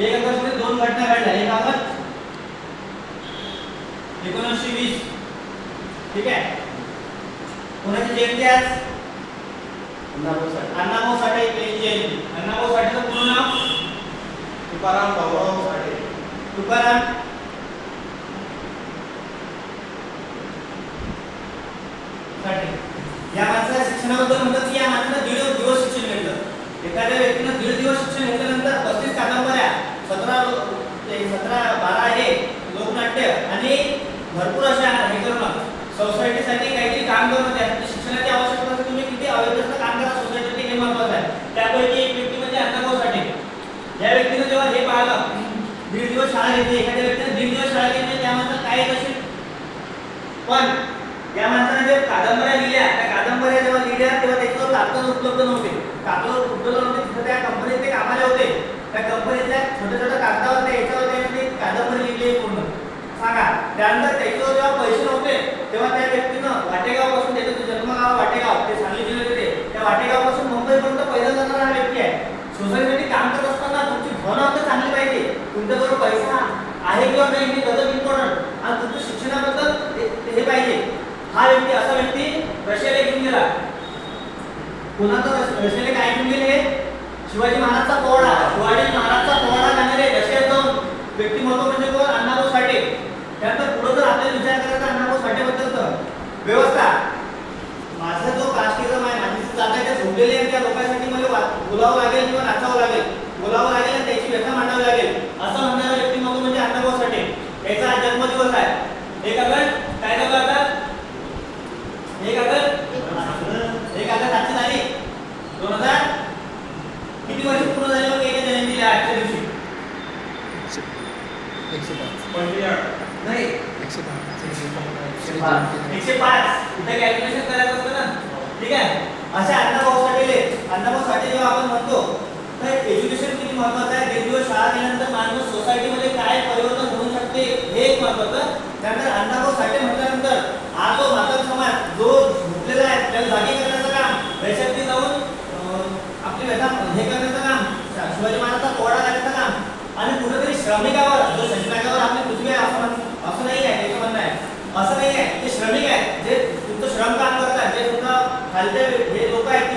एक ऑगस्ट दोन घटना घडल्या. एक ऑगस्ट एकोणीसशे वीस. ठीक आहे? कोणाची जयंती आज? अण्णाभाऊ साठे. यांची जयंती. अण्णाभाऊ साठेचं पूर्ण नाव? तुकाराम भाऊराव साठे. तुकाराम? साठे. या माणसाला शिक्षणाबद्दल म्हणतात की या माणसाला दीड दिवस शिक्षण घेतलं एखाद्या व्यक्तीनं दीड दिवस शिक्षण घेतल्यानंतर पस्तीस कादंबऱ्या सतरा ते सतरा बारा हे लोकनाट्य आणि भरपूर अशा हे करून सोसायटीसाठी काहीतरी काम करत होते शिक्षणाची आवश्यकता असेल तुम्ही किती अवेअरनेसला काम करा. सोसायटीसाठी हे महत्वाचं आहे. त्यापैकी एक व्यक्ती म्हणजे अण्णाभाऊ साठे. या व्यक्तीनं जेव्हा हे पाहिलं दीड दिवस शाळा घेतली. एखाद्या व्यक्तीने दीड दिवस शाळा घेतली त्या माणसाला काय येत असेल? पण या माणसाने जे कादंबऱ्या लिहिल्या त्या कादंबऱ्या जेव्हा लिहिल्या तेव्हा त्याच्यावर कागद उपलब्ध नव्हते. कागद उपलब्ध नव्हते तिथं त्या कंपनीत ते कामाला होते त्या कंपनीतल्या छोट्या छोट्या कागदावर त्या याच्यावर त्याने ते कादंबरी लिहिली आहे पूर्ण सांगा त्यानंतर त्याच्यावर जेव्हा पैसे नव्हते तेव्हा त्या व्यक्तीनं वाटेगावपासून त्याचं जे जन्मगाव वाटेगाव ते सांगली जिल्ह्यात येते त्या वाटेगावपासून मुंबईपर्यंत पैदल जाणारा हा व्यक्ती आहे सोसायटीसाठी काम करत असताना तुमची भावना तर चांगली पाहिजे तुमच्याजवळ पैसा आहे किंवा इम्पॉर्टंट आणि तुमच्या शिक्षणाबद्दल हे पाहिजे. हा व्यक्ती असा व्यक्ती रशियाला घेऊन गेला. कोणाचा रश- रशियाला काय घेऊन गेले? शिवाजी महाराजचा पोवाडा. शिवाजी महाराजचा पोवाडा गाणारे रशियात जाऊन व्यक्तिमत्व म्हणजे कोण? अण्णाभाऊ साठे. त्यानंतर पुढे जर आपल्याला विचार करायचा अण्णाभाऊ साठेबद्दल व्यवस्था. माझा जो कास्टिझम आहे माझी जी जागा त्या झोपलेली आहे त्या लोकांसाठी मला बोलावं लागेल किंवा नाचावं लागेल बोलावं लागेल आणि त्याची व्यथा मांडावी लागेल असं म्हणणारा व्यक्तिमत्व म्हणजे अण्णाभाऊ साठे याचा आज जन्मदिवस आहे एक ऑगस्ट काय झालं आता? एक ऑगस्ट एक ऑगस्ट आजची तारीख दोन हजार. किती वर्ष पूर्ण झाले मग याच्या जयंतीला आजच्या दिवशी? एकशे पाच नाही. एकशे एकशे पाच. पाच इथे कॅल्क्युलेशन करायचं असतं ना. ठीक आहे? अशा अण्णाभाऊ साठेले अण्णाभाऊ साठे जेव्हा आपण म्हणतो तर एज्युकेशन किती महत्वाचं आहे? दीड दिवस शाळा केल्यानंतर माणूस सोसायटीमध्ये काय परिवर्तन होऊ शकते? हे एक महत्वाचं त्यानंतर अण्णाभाऊ साठे म्हटल्यानंतर हा जो मातक समाज जो झोपलेला आहे त्याला जागी करण्याचं काम वैशाखी जाऊन आपली व्यथा हे करण्याचं काम शिवाजी महाराजचा पोळा करण्याचं काम आणि कुठेतरी श्रमिकावर जो संचालकावर आपली पृथ्वी आहे असं असं नाही आहे त्याचं म्हणणं आहे. असं नाही आहे. ते श्रमिक आहे जे तुमचं श्रम काम करतात जे तुमचं आहेत